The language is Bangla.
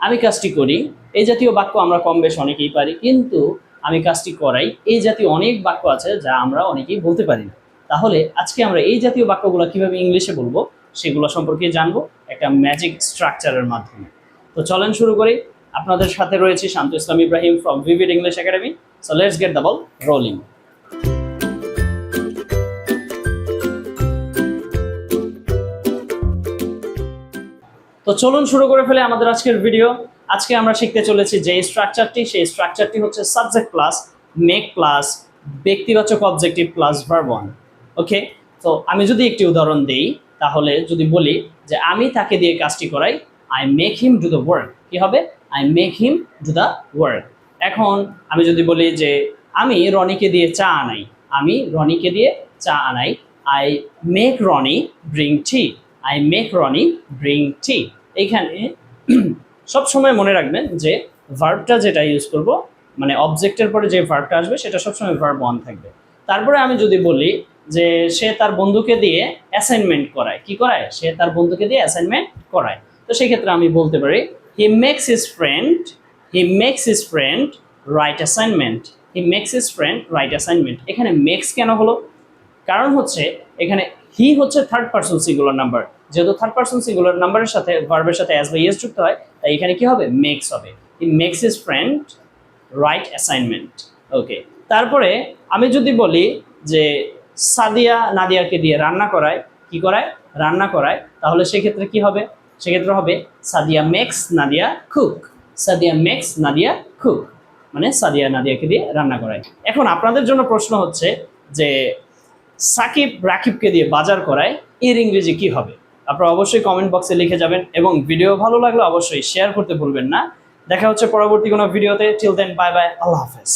আমি কাজটি করি, এই জাতীয় বাক্য আমরা কম বেশ অনেকেই পারি, কিন্তু আমি কাজটি করাই, এই জাতীয় অনেক বাক্য আছে যা আমরা অনেকেই বলতে পারি না। তাহলে আজকে আমরা এই জাতীয় বাক্যগুলো কীভাবে ইংলিশে বলব, সেগুলো সম্পর্কে জানব একটা ম্যাজিক স্ট্রাকচারের মাধ্যমে। তো চলেন শুরু করি। আপনাদের সাথে রয়েছে Shanto Islam Ibrahim from vivid English academy so let's get the ball rolling তো চলুন শুরু করে ফেলে আমাদের আজকের ভিডিও আজকে আমরা শিখতে চলেছি যে স্ট্রাকচারটি সেই স্ট্রাকচারটি হচ্ছে subject plus make plus ব্যক্তিবাচক objective plus verb one okay তো আমি যদি একটি উদাহরণ দেই, তাহলে যদি বলি যে আমি তাকে দিয়ে কাজটি করাই I make him do the work কি হবে? I make him do the work এখন আমি যদি বলি যে আমি রনিকে দিয়ে চা আনাই, আমি রনিকে দিয়ে চা আনাই I make Rony bring tea I make Rony bring tea এইখানে সব সময় মনে রাখবেন যে ভার্বটা যেটা ইউজ করব মানে অবজেক্টের পরে যে ভার্বটা আসবে, সেটা সবসময় ভার্ব ওয়ান থাকবে। তারপরে আমি যদি বলি যে সে তার বন্ধুকে দিয়ে অ্যাসাইনমেন্ট করায়। কি করায়? সে তার বন্ধুকে দিয়ে অ্যাসাইনমেন্ট করায়। তো সেই ক্ষেত্রে আমি বলতে পারি he makes his friend he makes his friend write assignment he makes his friend write assignment এখানে মেক্স কেন হলো? কারণ হচ্ছে, এখানে হি হচ্ছে থার্ড পার্সন সিঙ্গুলার নাম্বার যেহেতু থার্ড পার্সন সিঙ্গুলার নাম্বারের সাথে ভার্বের সাথে অ্যাজ বা ইয়েস যুক্ত হয়, তাই এখানে কি হবে? মেক্স হবে। He makes his friend write assignment okay তারপরে আমি যদি বলি যে সাদিয়া নাদিয়াকে দিয়ে রান্না করায়, কি করায়? রান্না করায়। তাহলে সেক্ষেত্রে কি হবে? সেক্ষেত্রে হবে Sadia makes Nadia cook Sadia makes Nadia cook মানে সাদিয়া নাদিয়াকে দিয়ে রান্না করায়। এখন আপনাদের জন্য প্রশ্ন হচ্ছে যে সাকিব রাকিবকে দিয়ে বাজার করায় এর ইংরেজি কি হবে? আপনারা অবশ্যই কমেন্ট বক্সে লিখে যাবেন এবং ভিডিও ভালো লাগলে অবশ্যই শেয়ার করতে ভুলবেন না। দেখা হচ্ছে পরবর্তী কোনো ভিডিওতে till then bye bye Allah হাফেজ।